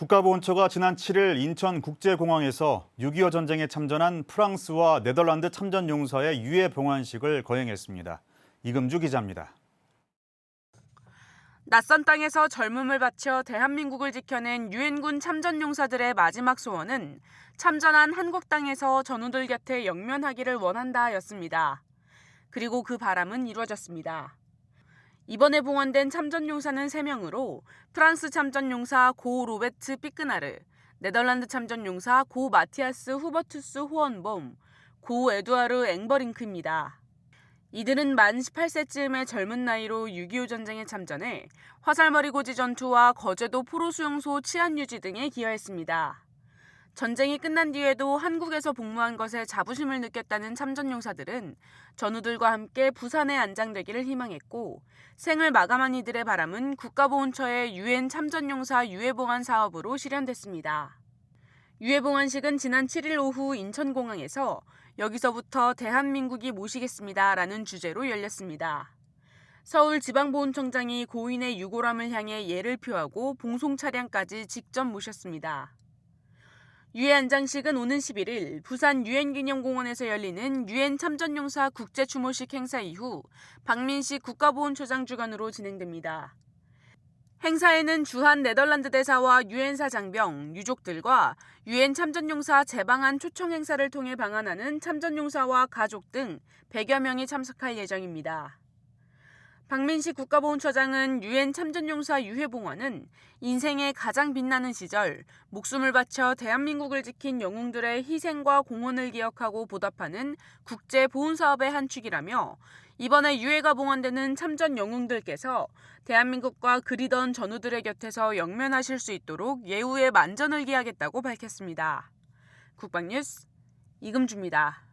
국가보훈처가 지난 7일 인천국제공항에서 6.25 전쟁에 참전한 프랑스와 네덜란드 참전 용사의 유해 봉환식을 거행했습니다. 이금주 기자입니다. 낯선 땅에서 젊음을 바쳐 대한민국을 지켜낸 유엔군 참전 용사들의 마지막 소원은 참전한 한국 땅에서 전우들 곁에 영면하기를 원한다였습니다. 그리고 그 바람은 이루어졌습니다. 이번에 봉헌된 참전용사는 3명으로 프랑스 참전용사 고 로베트 삐끄나르, 네덜란드 참전용사 고 마티아스 후버투스 호언봄, 고 에두아르 앵버링크입니다. 이들은 만 18세쯤의 젊은 나이로 6.25 전쟁에 참전해 화살머리 고지 전투와 거제도 포로수용소 치안 유지 등에 기여했습니다. 전쟁이 끝난 뒤에도 한국에서 복무한 것에 자부심을 느꼈다는 참전용사들은 전우들과 함께 부산에 안장되기를 희망했고 생을 마감한 이들의 바람은 국가보훈처의 유엔 참전용사 유해봉환 사업으로 실현됐습니다. 유해봉환식은 지난 7일 오후 인천공항에서 여기서부터 대한민국이 모시겠습니다 라는 주제로 열렸습니다. 서울지방보훈청장이 고인의 유골함을 향해 예를 표하고 봉송 차량까지 직접 모셨습니다. 유해 안장식은 오는 11일 부산 유엔기념공원에서 열리는 유엔 참전용사 국제추모식 행사 이후 박민식 국가보훈처장 주관으로 진행됩니다. 행사에는 주한 네덜란드 대사와 유엔 사 장병, 유족들과 유엔 참전용사 재방한 초청 행사를 통해 방한하는 참전용사와 가족 등 100여 명이 참석할 예정입니다. 박민식 국가보훈처장은 유엔 참전용사 유해봉환은 인생의 가장 빛나는 시절 목숨을 바쳐 대한민국을 지킨 영웅들의 희생과 공헌을 기억하고 보답하는 국제 보훈 사업의 한 축이라며 이번에 유해가 봉헌되는 참전 영웅들께서 대한민국과 그리던 전우들의 곁에서 영면하실 수 있도록 예우의 만전을 기하겠다고 밝혔습니다. 국방뉴스 이금주입니다.